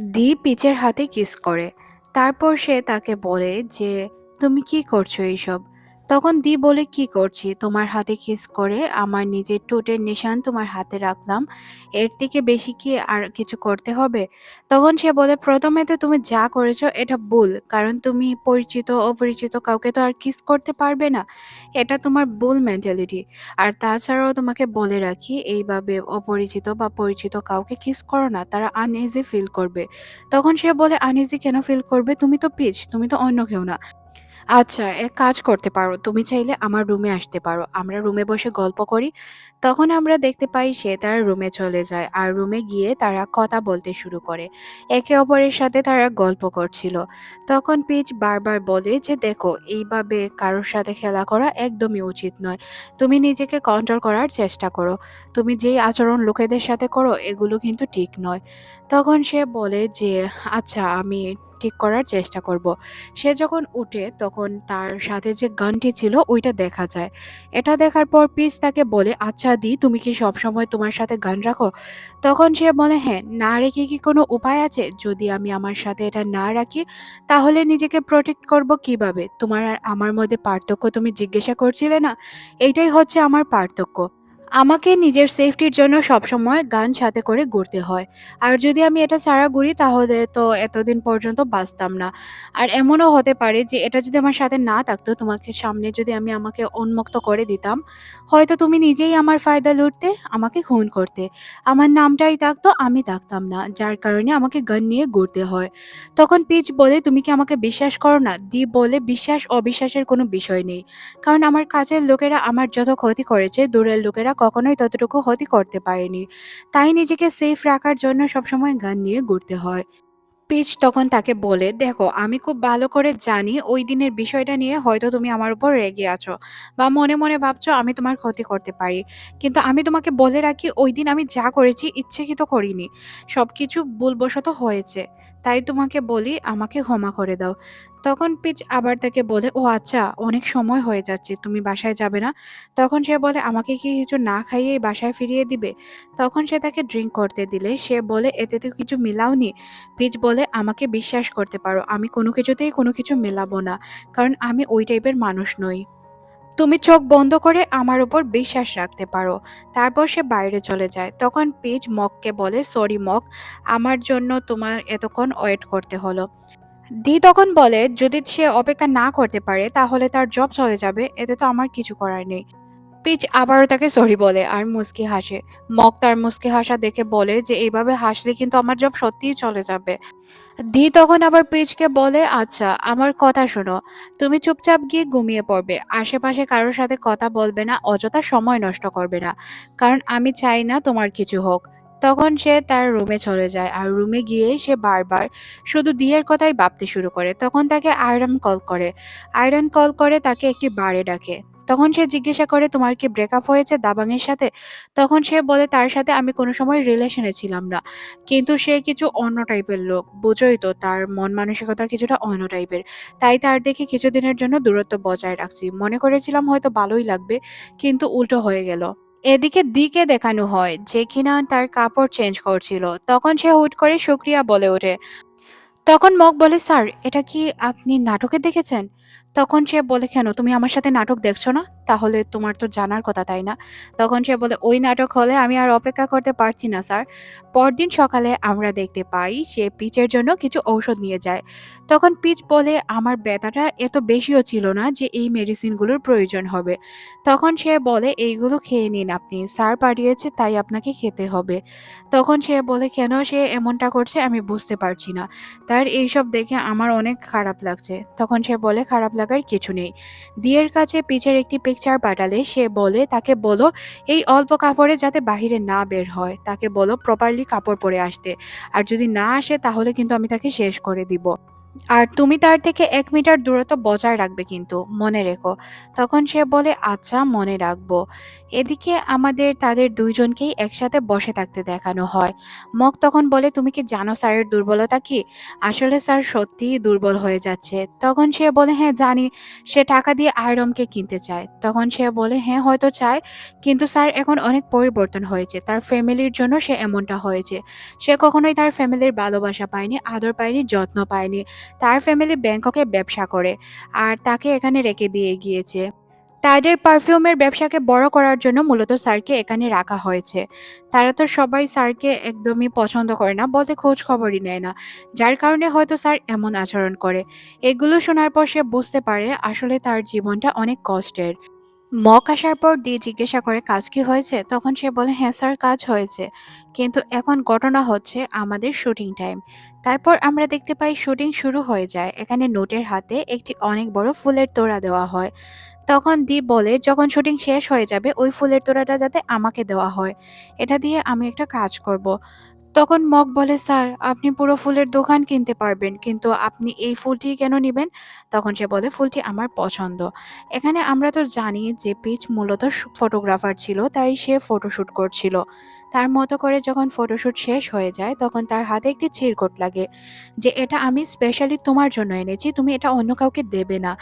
দি পিচের হাতে কিস করে। তারপর সে তাকে বলে যে, "তুমি কি করছ এইসব?" তখন দি বলে, "কি করছি? তোমার হাতে কিস করে আমার নিজের ঠোঁটের নিশান তোমার হাতে রাখলাম। এর থেকে বেশি কি আর কিছু করতে হবে?" তখন সে বলে, "প্রথমে তো তুমি যা করেছ এটা ভুল। কারণ তুমি পরিচিত, অপরিচিত কাউকে তো আর কিস করতে পারবে না। এটা তোমার ভুল মেন্টালিটি। আর তাছাড়াও তোমাকে বলে রাখি, এইভাবে অপরিচিত বা পরিচিত কাউকে কিস করো না। তারা আনইজি ফিল করবে।" তখন সে বলে, "আনইজি কেন ফিল করবে? তুমি তো পিচ, তুমি তো অন্য কেউ না।" আচ্ছা, এক কাজ করতে পারো। তুমি চাইলে আমার রুমে আসতে পারো। আমরা রুমে বসে গল্প করি। তখন আমরা দেখতে পাই সে তার রুমে চলে যায়। আর রুমে গিয়ে তারা কথা বলতে শুরু করে। একে অপরের সাথে তারা গল্প করছিল। তখন পিচ বারবার বলে যে, "দেখো, এইভাবে কারোর সাথে খেলা করা একদমই উচিত নয়। তুমি নিজেকে কন্ট্রোল করার চেষ্টা করো। তুমি যেই আচরণ লোকেদের সাথে করো, এগুলো কিন্তু ঠিক নয়।" তখন সে বলে যে, "আচ্ছা, আমি ঠিক করার চেষ্টা করব।" সে যখন উঠে তখন তার সাথে যে গানটি ছিল ওইটা দেখা যায়। এটা দেখার পর পিস তাকে বলে, "আচ্ছা দি তুমি কি সবসময় তোমার সাথে গান রাখো?" তখন সে বলে, "হ্যাঁ, না রেখে কি কোনো উপায় আছে? যদি আমি আমার সাথে এটা না রাখি তাহলে নিজেকে প্রটেক্ট করব কীভাবে? তোমার আর আমার মধ্যে পার্থক্য তুমি জিজ্ঞাসা করছিলে না? এইটাই হচ্ছে আমার পার্থক্য। আমাকে নিজের সেফটির জন্য সবসময় গান সাথে করে ঘুরতে হয়। আর যদি আমি এটা ছাড়া ঘুরি তাহলে তো এতদিন পর্যন্ত বাঁচতাম না। আর এমনও হতে পারে যে এটা যদি আমার সাথে না থাকতো, তোমাকে সামনে যদি আমি আমাকে উন্মুক্ত করে দিতাম, হয়তো তুমি নিজেই আমার ফায়দা লুটতে, আমাকে খুন করতে। আমার নামটাই থাকতো, আমি থাকতাম না। যার কারণে আমাকে গান নিয়ে ঘুরতে হয়। তখন পিচ বলে, "তুমি কি আমাকে বিশ্বাস করো না?" দি বলে, "বিশ্বাস অবিশ্বাসের কোনো বিষয় নেই। কারণ আমার কাছের লোকেরা আমার যত ক্ষতি করেছে, দূরের লোকেরা কখনোই ততটুকু ক্ষতি করতে পারেনি। তাই নিজেকে সেফ রাখার জন্য সবসময় গান নিয়ে ঘুরতে হয়। পিচ তখন তাকে বলে, "দেখো, আমি খুব ভালো করে জানি ওই দিনের বিষয়টা নিয়ে হয়তো তুমি আমার উপর রেগে আছো বা মনে, মনে ভাবছ আমি তোমার ক্ষতি করতে পারি। কিন্তু আমি তোমাকে বলে রাখি ওই দিন আমি যা করেছি ইচ্ছাকৃত করিনি। সব কিছু ভুলবশত হয়েছে। তাই তোমাকে বলি আমাকে ক্ষমা করে দাও।" তখন পিচ আবার তাকে বলে, "ও আচ্ছা, অনেক সময় হয়ে যাচ্ছে। তুমি বাসায় যাবে না?" তখন সে বলে, "আমাকে কি কিছু না খাইয়েই বাসায় ফিরিয়ে দিবে?" তখন সে তাকে ড্রিঙ্ক করতে দিলে সে বলে, "এতে তো কিছু মিলাওনি?" পিচ বলে, "আমাকে বিশ্বাস করতে পারো। আমি কোনো কিছুতেই কোনো কিছু মেলাবো না। কারণ আমি ওই টাইপের মানুষ নই। তুমি চোখ বন্ধ করে আমার উপর বিশ্বাস রাখতে পারো।" তারপর সে বাইরে চলে যায়। তখন পিচ মককে বলে, "সরি মক, আমার জন্য তোমার এতক্ষণ ওয়েট করতে হলো।" দি তখন বলে, "যদি সে অপেক্ষা না করতে পারে তাহলে তার জব চলে যাবে। এতে তো আমার কিছু করার নেই।" পিচ আবারও তাকে সরি বলে আর মুচকি হাসে। মক তার মুচকি হাসা দেখে বলে যে, এইভাবে হাসলে কিন্তু আমার জব সত্যিই চলে যাবে।" দি তখন আবার পিচকে বলে, "আচ্ছা, আমার কথা শোনো। তুমি চুপচাপ গিয়ে ঘুমিয়ে পড়বে। আশেপাশে কারোর সাথে কথা বলবে না, অযথা সময় নষ্ট করবে না। কারণ আমি চাই না তোমার কিছু হোক।" তখন সে তার রুমে চলে যায় আর রুমে গিয়ে সে বারবার শুধু দিয়ের কথাই ভাবতে শুরু করে। তখন তাকে আয়রন কল করে। আয়রন কল করে তাকে একটি বারে ডাকে। তখন সে জিজ্ঞাসা করে, "তোমার কি ব্রেকআপ হয়েছে দাবাংয়ের সাথে?" তখন সে বলে, "তার সাথে আমি কোনো সময় রিলেশনে ছিলাম না। কিন্তু সে কিছু অন্য টাইপের লোক। বোঝোই তো তার মন মানসিকতা কিছুটা অন্য টাইপের। তাই তার দেখে কিছুদিনের জন্য দূরত্ব বজায় রাখছি। মনে করেছিলাম হয়তো ভালোই লাগবে, কিন্তু উল্টো হয়ে গেল। এদিকে দিকে দেখানো হয় যে কিনা তার কাপড় চেঞ্জ করছিল। তখন সে হুট করে শুক্রিয়া বলে ওঠে। তখন মক বলে, "স্যার, এটা কি আপনি নাটকে দেখেছেন?" তখন সে বলে, "কেন? তুমি আমার সাথে নাটক দেখছ না? তাহলে তোমার তো জানার কথা, তাই না?" তখন সে বলে, "ওই নাটক হলে আমি আর অপেক্ষা করতে পারছি না, স্যার।" পরদিন সকালে আমরা দেখতে পাই সে পিচের জন্য কিছু ঔষধ নিয়ে যায়। তখন পিচ বলে, "আমার ব্যথাটা এত বেশিও ছিল না যে এই মেডিসিনগুলোর প্রয়োজন হবে।" তখন সে বলে, "এইগুলো খেয়ে নিন আপনি। স্যার পাঠিয়েছে তাই আপনাকে খেতে হবে।" তখন সে বলে, "কেন সে এমনটা করছে আমি বুঝতে পারছি না। তার এইসব দেখে আমার অনেক খারাপ লাগছে। তখন সে বলে খারাপ লাগার কিছু নেই। দিয়ের কাছে পিচের একটি পিকচার পাঠালে সে বলে, তাকে বলো এই অল্প কাপড়ে যাতে বাহিরে না বের হয়। তাকে বলো প্রপারলি কাপড় পরে আসতে। আর যদি না আসে, তাহলে কিন্তু আমি তাকে শেষ করে দিব। আর তুমি তার থেকে এক মিটার দূরত্ব বজায় রাখবে কিন্তু, মনে রেখো। তখন সে বলে, "আচ্ছা, মনে রাখব।" এদিকে আমাদের তাদের দুইজনকেই একসাথে বসে থাকতে দেখানো হয়। মগ তখন বলে, "তুমি কি জানো স্যারের দুর্বলতা কি? আসলে স্যার সত্যিই দুর্বল হয়ে যাচ্ছে।" তখন সে বলে, "হ্যাঁ, জানি। সে টাকা দিয়ে আয়রমকে কিনতে চায়।" তখন সে বলে, "হ্যাঁ, হয়তো চায়। কিন্তু স্যার এখন অনেক পরিবর্তন হয়েছে। তার ফ্যামিলির জন্য সে এমনটা হয়েছে। সে কখনোই তার ফ্যামিলির ভালোবাসা পায়নি, আদর পায়নি, যত্ন পায়নি। তার ফ্যামিলি ব্যাংককে ব্যবসা করে আর তাকে এখানে রেখে দিয়ে গিয়েছে। তাদের পারফিউমের ব্যবসাকে বড় করার জন্য মূলত স্যারকে এখানে রাখা হয়েছে। তারা তো সবাই স্যারকে একদমই পছন্দ করে না, বলতে খোঁজ খবরই নেয় না। যার কারণে হয়তো স্যার এমন আচরণ করে। এগুলো শোনার পর সে বুঝতে পারে আসলে তার জীবনটা অনেক কষ্টের। মক আসার পর দিয়ে জিজ্ঞাসা করে, কাজ কি হয়েছে? তখন সে বলে হ্যাঁ স্যার, কাজ হয়েছে। কিন্তু এখন ঘটনা হচ্ছে আমাদের শুটিং টাইম। তারপর আমরা দেখতে পাই শুটিং শুরু হয়ে যায়। এখানে নোটের হাতে একটি অনেক বড় ফুলের তোড়া দেওয়া হয়। তখন দীপ বলে, যখন শুটিং শেষ হয়ে যাবে, ওই ফুলের তোড়াটা যাতে আমাকে দেওয়া হয়। এটা দিয়ে আমি একটা কাজ করব। তখন মগ বলে, "স্যার, আপনি পুরো ফুলের দোকান কিনতে পারবেন, কিন্তু আপনি এই ফুলটি কেন নিবেন?" তখন সে বলে, "ফুলটি আমার পছন্দ।" এখানে আমরা তো জানি যে পিচ মূলত ফটোগ্রাফার ছিল, তাই সে ফটোশ্যুট করছিল। তার মতো করে যখন ফটোশ্যুট শেষ হয়ে যায়, তখন তার হাতে একটি চিরকুট লাগে যে, "এটা আমি স্পেশালি তোমার জন্য এনেছি, তুমি এটা অন্য কাউকে দেবে না।"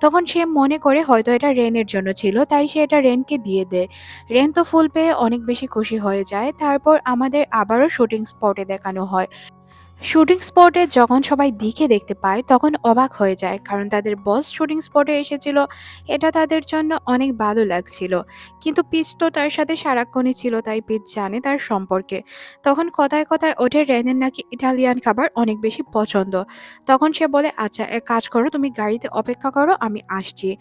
তখন সে মনে করে হয়তো এটা রেনের জন্য ছিল, তাই সে এটা রেনকে দিয়ে দেয়। রেন তো ফুল পেয়ে অনেক বেশি খুশি হয়ে যায়। তারপর আমাদের আবারও শুটিং স্পটে দেখানো হয়। শুটিং স্পটে যখন সবাই দিকে দেখতে পায়, তখন অবাক হয়ে যায়, কারণ তাদের বস শুটিং স্পটে এসেছিল। এটা তাদের জন্য অনেক ভালো লাগছিল। কিন্তু পিচ তো তার সাথে সারাক্ষণই ছিল, তাই পিচ জানে তার সম্পর্কে। তখন কথায় কথায় ওঠে, রেনের নাকি ইটালিয়ান খাবার অনেক বেশি পছন্দ। তখন সে বলে আচ্ছা এক কাজ করো, তুমি গাড়িতে অপেক্ষা করো, আমি আসছি।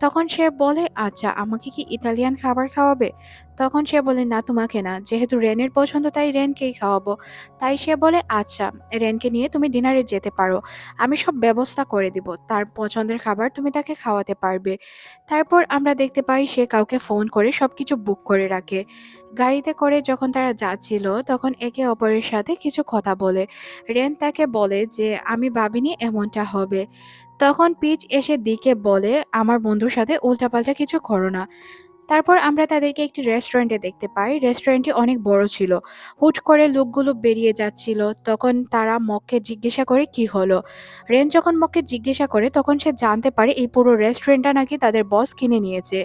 তখন সে বলে আচ্ছা আমাকে কি ইটালিয়ান খাবার খাওয়াবে? তখন সে বলে, না, তোমাকে না। যেহেতু রেনের পছন্দ, তাই রেনকেই খাওয়াবো। তাই সে বলে আচ্ছা রেনকে নিয়ে তুমি ডিনারে যেতে পারো। আমি সব ব্যবস্থা করে দিব। তার পছন্দের খাবার তুমি তাকে খাওয়াতে পারবে। তারপর আমরা দেখতে পাই, সে কাউকে ফোন করে সব কিছু বুক করে রাখে। গাড়িতে করে যখন তারা যাচ্ছিল, তখন একে অপরের সাথে কিছু কথা বলে। রেন তাকে বলে যে, আমি ভাবিনি এমনটা হবে। তখন পিচ এসে দিকে বলে, আমার বন্ধুর সাথে উল্টাপাল্টা কিছু করো না। তারপর আমরা তাদেরকে একটি রেস্টুরেন্টে দেখতে পাই। রেস্টুরেন্টটি অনেক বড় ছিল। হুট করে লোকগুলো বেরিয়ে যাচ্ছিল। তখন তারা মককে জিজ্ঞাসা করে, কি হলো? রেন যখন মককে জিজ্ঞাসা করে, তখন সে জানতে পারে, এই পুরো রেস্টুরেন্টটা নাকি তাদের বস কিনে নিয়েছে।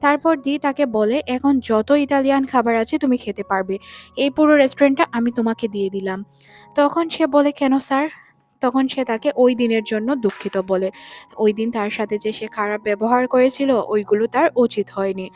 তারপর দি তাকে বলে, এখন যত ইটালিয়ান খাবার আছে, তুমি খেতে পারবে। এই পুরো রেস্টুরেন্টটা আমি তোমাকে দিয়ে দিলাম। তখন সে বলে, কেন, স্যার? তখন সে তাকে ওই দিনের জন্য দুঃখিত বলে। ওই দিন তার সাথে যে সে খারাপ ব্যবহার করেছিল, ওইগুলো তার উচিত হয়নি।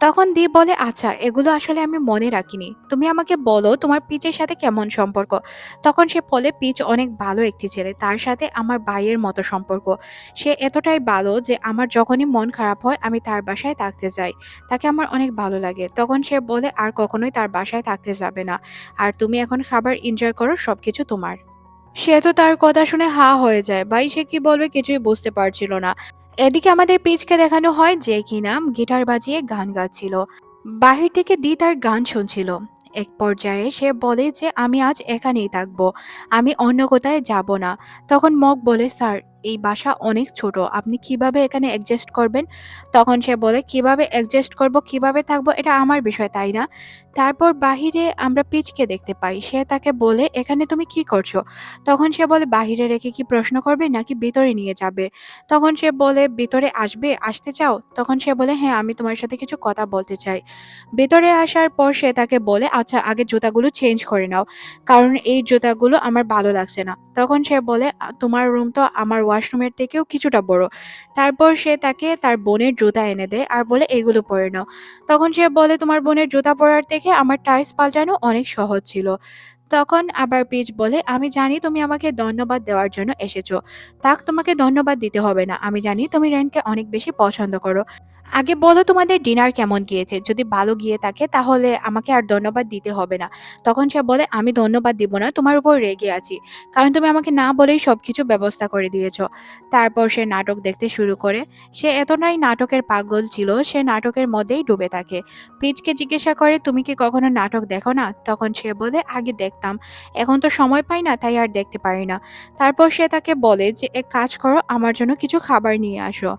তখন দি বলে আচ্ছা এগুলো আসলে আমি মনে রাখিনি। তুমি আমাকে বলো, তোমার পিচের সাথে কেমন সম্পর্ক? তখন সে বলে, পিচ অনেক ভালো একটি ছেলে। তার সাথে আমার ভাইয়ের মতো সম্পর্ক। সে এতটাই ভালো যে আমার যখনই মন খারাপ হয়, আমি তার বাসায় থাকতে যাই তাকে আমার অনেক ভালো লাগে। তখন সে বলে, আর কখনোই তার বাসায় থাকতে যাবে না। আর তুমি এখন খাবার এনজয় করো সব কিছু তোমার। সে তো তার কথা শুনে হা হয়ে যায়। ভাই, সে কি বলবে কিছুই বুঝতে পারছিল না। এদিকে আমাদের পিচকে দেখানো হয় যে কি নাম গিটার বাজিয়ে গান গাচ্ছিল। বাহির থেকে দি তার গান শুনছিল। এক পর্যায়ে সে বলে যে, আমি আজ এখানেই থাকব। আমি অন্য কোথায় যাব না। তখন মগ বলে, স্যার এই বাসা অনেক ছোট। আপনি কীভাবে এখানে অ্যাডজাস্ট করবেন? তখন সে বলে, কীভাবে অ্যাডজাস্ট করব? কীভাবে থাকব? এটা আমার বিষয়, তাই না? তারপর বাহিরে আমরা পিচকে দেখতে পাই। সে তাকে বলে, এখানে তুমি কি করছ? তখন সে বলে, বাহিরে রেখে কি প্রশ্ন করবে নাকি ভিতরে নিয়ে যাবে? তখন সে বলে, ভিতরে আসবে? আসতে চাও? তখন সে বলে হ্যাঁ আমি তোমার সাথে কিছু কথা বলতে চাই। ভেতরে আসার পর সে তাকে বলে আচ্ছা আগে জুতাগুলো চেঞ্জ করে নাও। কারণ এই জুতাগুলো আমার ভালো লাগছে না। তখন সে বলে, তোমার রুম তো আমার ওয়াশরুমের থেকেও কিছুটা বড়। তারপর সে তাকে তার বোনের জুতা এনে দেয় আর বলে, এগুলো পরে নাও। তখন সে বলে, তোমার বোনের জুতা পরার থেকে আমার টাইস পাল্টানো অনেক সহজ ছিল। তখন আবার পিচ বলে, আমি জানি তুমি আমাকে ধন্যবাদ দেওয়ার জন্য এসেছ। তাক, তোমাকে ধন্যবাদ দিতে হবে না। আমি জানি তুমি রেনকে অনেক বেশি পছন্দ করো। আগে বলো তোমাদের ডিনার কেমন গিয়েছে। যদি ভালো গিয়ে থাকে, তাহলে আমাকে আর ধন্যবাদ দিতে হবে না। তখন সে বলে, আমি ধন্যবাদ দিব না, তোমার উপর রেগে আছি। কারণ তুমি আমাকে না বলেই সবকিছু ব্যবস্থা করে দিয়েছ। তারপর সে নাটক দেখতে শুরু করে। সে এতটাই নাটকের পাগল ছিল, সে নাটকের মধ্যেই ডুবে থাকে। পিচকে জিজ্ঞাসা করে, তুমি কি কখনো নাটক দেখো না? তখন সে বলে, আগে দেখতাম। দেখতাম এখন তো সময় পাই না, তাই আর দেখতে পারি না। তারপর সে তাকে বলে যে, এক কাজ করো, আমার জন্য কিছু খাবার নিয়ে আসো।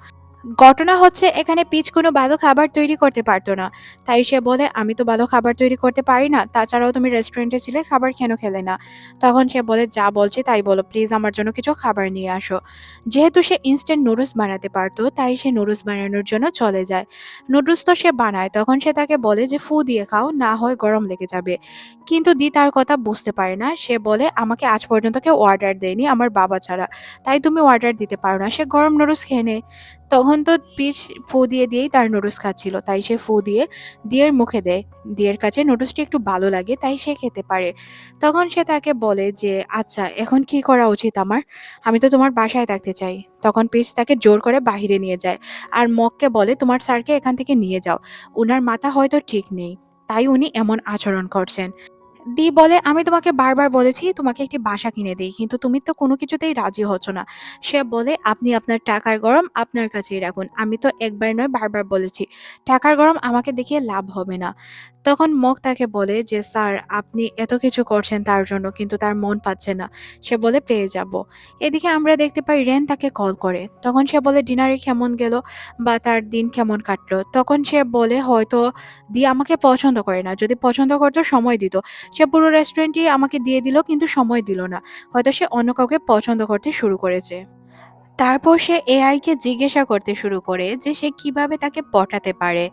ঘটনা হচ্ছে, এখানে পিচ কোনো ভালো খাবার তৈরি করতে পারতো না। তাই সে বলে, আমি তো ভালো খাবার তৈরি করতে পারি না, তাছাড়াও তুমি রেস্টুরেন্টে ছিলে খাবার কেন খেলে না? তখন সে বলে, যা বলছে তাই বলো প্লিজ আমার জন্য কিছু খাবার নিয়ে আসো। যেহেতু সে ইনস্ট্যান্ট নুডলস বানাতে পারতো, তাই সে নুডলস বানানোর জন্য চলে যায়। নুডলস তো সে বানায়, তখন সে তাকে বলে যে, ফু দিয়ে খাও, না হয় গরম লেগে যাবে। কিন্তু দি তার কথা বুঝতে পারে না। সে বলে, আমাকে আজ পর্যন্ত কেউ অর্ডার দেয়নি, আমার বাবা ছাড়া। তাই তুমি অর্ডার দিতে পারো না। সে গরম নুডলস খেয়ে নেয়। তখন তো পিচ ফু দিয়ে দিয়েই তার নুডলস খাচ্ছিল। তাই সে ফু দিয়ে দিয়ের মুখে দেয়। দিয়ের কাছে নুডলসটি একটু ভালো লাগে, তাই সে খেতে পারে। তখন সে তাকে বলে যে আচ্ছা এখন কি করা উচিত আমার? আমি তো তোমার বাসায় থাকতে চাই। তখন পিচ তাকে জোর করে বাহিরে নিয়ে যায়। আর মককে বলে, তোমার স্যারকে এখান থেকে নিয়ে যাও। উনার মাথা হয়তো ঠিক নেই। তাই উনি এমন আচরণ করছেন। দি বলে, আমি তোমাকে বারবার বলেছি তোমাকে একটি বাসা কিনে দিই, কিন্তু তুমি তো কোনো কিছুতেই রাজি হচ্ছ না। সে বলে, আপনি আপনার টাকার গরম আপনার কাছেই রাখুন, আমি তো একবার নয় বারবার বলেছি, টাকার গরম আমাকে দেখিয়ে লাভ হবে না। তখন মক তাকে বলে যে, স্যার, আপনি এত কিছু করছেন তার জন্য, কিন্তু তার মন পাচ্ছে না। সে বলে, পেয়ে যাব। এদিকে আমরা দেখতে পাই রেন তাকে কল করে। তখন সে বলে, ডিনারে কেমন গেল বা তার দিন কেমন কাটলো? তখন সে বলে, হয়তো দি, আমাকে পছন্দ করে না। যদি পছন্দ করতো, সময় দিত। সে পুরো রেস্টুরেন্টটি আমাকে দিয়ে দিল, কিন্তু সময় দিল না। হয়তো সে অন্য কাউকে পছন্দ করতে শুরু করেছে। তারপর সে এআইকে জিজ্ঞাসা করতে শুরু করে যে সে কীভাবে তাকে পটাতে পারে।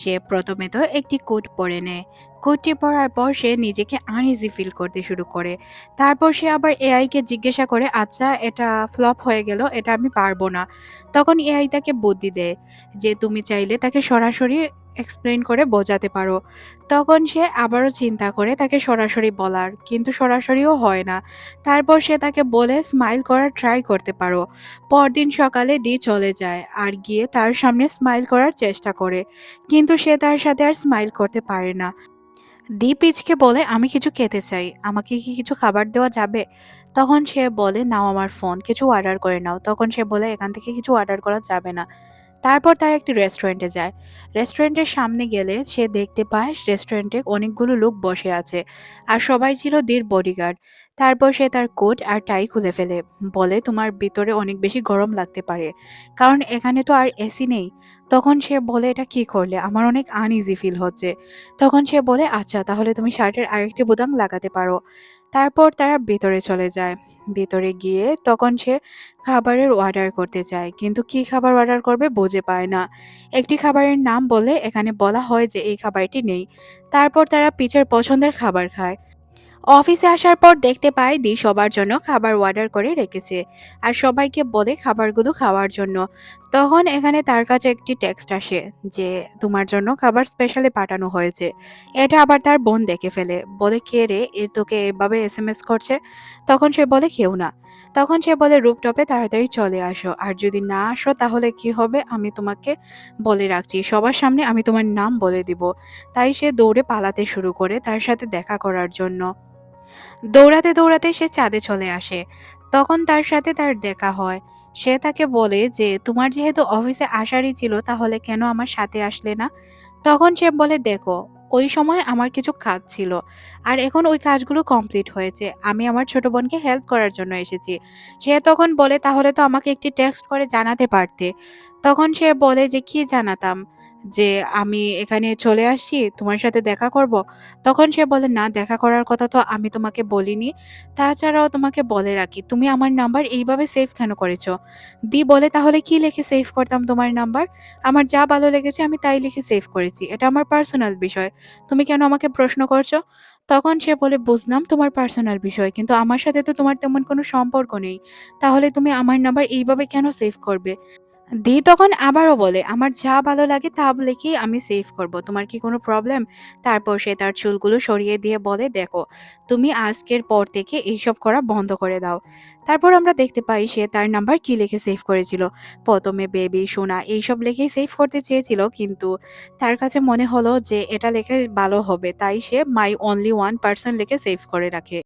সে প্রথমে তো একটি কোট পরে নেয়। কোটটি পরার পর সে নিজেকে আনইজি ফিল করতে শুরু করে। তারপর সে আবার এআইকে জিজ্ঞাসা করে আচ্ছা এটা ফ্লপ হয়ে গেল, এটা আমি পারব না। তখন এআই তাকে বুদ্ধি দেয় যে, তুমি চাইলে তাকে সরাসরি এক্সপ্লেন করে বোঝাতে পারো। তখন সে আবারও চিন্তা করে তাকে সরাসরি বলার, কিন্তু সরাসরিও হয় না। তারপর সে তাকে বলে স্মাইল করার ট্রাই করতে পারো। পরদিন সকালে দি চলে যায় আর গিয়ে তার সামনে স্মাইল করার চেষ্টা করে। কিন্তু সে তার সাথে আর স্মাইল করতে পারে না। দি পিচকে বলে, আমি কিছু খেতে চাই। আমাকে কি কিছু খাবার দেওয়া যাবে? তখন সে বলে, নাও আমার ফোন কিছু অর্ডার করে নাও। তখন সে বলে, এখান থেকে কিছু অর্ডার করা যাবে না। তারপর তারা একটি রেস্টুরেন্টে যায়। রেস্টুরেন্টের সামনে গেলে সে দেখতে পায় রেস্টুরেন্টে অনেকগুলো লোক বসে আছে আর সবাই ছিল দির বডিগার্ড তারপর সে তার কোট আর টাই খুলে ফেলে। বলে, তোমার ভিতরে অনেক বেশি গরম লাগতে পারে। কারণ এখানে তো আর এসি নেই। তখন সে বলে, এটা কি করলে? আমার অনেক আনইজি ফিল হচ্ছে। তখন সে বলে আচ্ছা তাহলে তুমি শার্টের আরেকটি বোতাম লাগাতে পারো। তারপর তারা ভেতরে চলে যায়। ভেতরে গিয়ে তখন সে খাবারের অর্ডার করতে চায়, কিন্তু কি খাবার অর্ডার করবে বুঝে পায় না। একটি খাবারের নাম বলে এখানে বলা হয় যে এই খাবারটি নেই। তারপর তারা পিচের পছন্দের খাবার খায়। অফিসে আসার পর দেখতে পাই দি সবার জন্য খাবার অর্ডার করে রেখেছে আর সবাইকে বলে খাবারগুলো খাওয়ার জন্য। তখন এখানে তার কাছে একটি টেক্সট আসে যে, তোমার জন্য খাবার স্পেশালি পাঠানো হয়েছে। এটা আবার তার বোন দেখে ফেলে। বলে, কে রে? এ তোকে এভাবে এস এম এস করছে? তখন সে বলে, কেউ না। তখন সে বলে, রুপটপে তাড়াতাড়ি চলে আসো। আর যদি না আসো, তাহলে কি হবে? আমি তোমাকে বলে রাখছি। সবার সামনে আমি তোমার নাম বলে দিব। তাই সে দৌড়ে পালাতে শুরু করে তার সাথে দেখা করার জন্য। দৌড়াতে দৌড়াতে সে চাঁদে চলে আসে। তখন তার সাথে তার দেখা হয়। সে তাকে বলে যে, তোমার যেহেতু অফিসে আসারই ছিল, তাহলে কেন আমার সাথে আসলে না? তখন সে বলে, দেখো, ওই সময় আমার কিছু কাজ ছিল, আর এখন ওই কাজগুলো কমপ্লিট হয়েছে। আমি আমার ছোট বোনকে হেল্প করার জন্য এসেছি। সে তখন বলে, তাহলে তো আমাকে একটি টেক্সট করে জানাতে পারতে। তখন সে বলে যে, কি জানাতাম? যে আমি এখানে চলে আসছি, তোমার সাথে দেখা করব। তখন সে বলে, না, দেখা করার কথা তো আমি তোমাকে বলিনি। তাছাড়াও তোমাকে বলে রাখি, তুমি আমার নাম্বার এইভাবে সেভ কেন করেছ? দি বলে, তাহলে কি লিখে সেভ করতাম তোমার নাম্বার? আমার যা ভালো লেগেছে আমি তাই লিখে সেভ করেছি। এটা আমার পার্সোনাল বিষয়। তুমি কেন আমাকে প্রশ্ন করছ? তখন সে বলে, বুঝলাম তোমার পার্সোনাল বিষয়, কিন্তু আমার সাথে তো তোমার তেমন কোনো সম্পর্ক নেই। তাহলে তুমি আমার নাম্বার এইভাবে কেন সেভ করবে? দি তখন আবারও বলে, আমার যা ভালো লাগে তা লিখেই আমি সেভ করব। তোমার কি কোনো প্রবলেম তারপর সে তার চুলগুলো সরিয়ে দিয়ে বলে, দেখো, তুমি আজকের পর থেকে এইসব করা বন্ধ করে দাও। তারপর আমরা দেখতে পাই সে তার নাম্বার কি লিখে সেভ করেছিল। প্রথমে বেবি সোনা, এইসব লিখেই সেভ করতে চেয়েছিল, কিন্তু তার কাছে মনে হলো যে এটা লেখে ভালো হবে, তাই সে মাই অনলি ওয়ান পার্সন লিখে সেভ করে রাখে।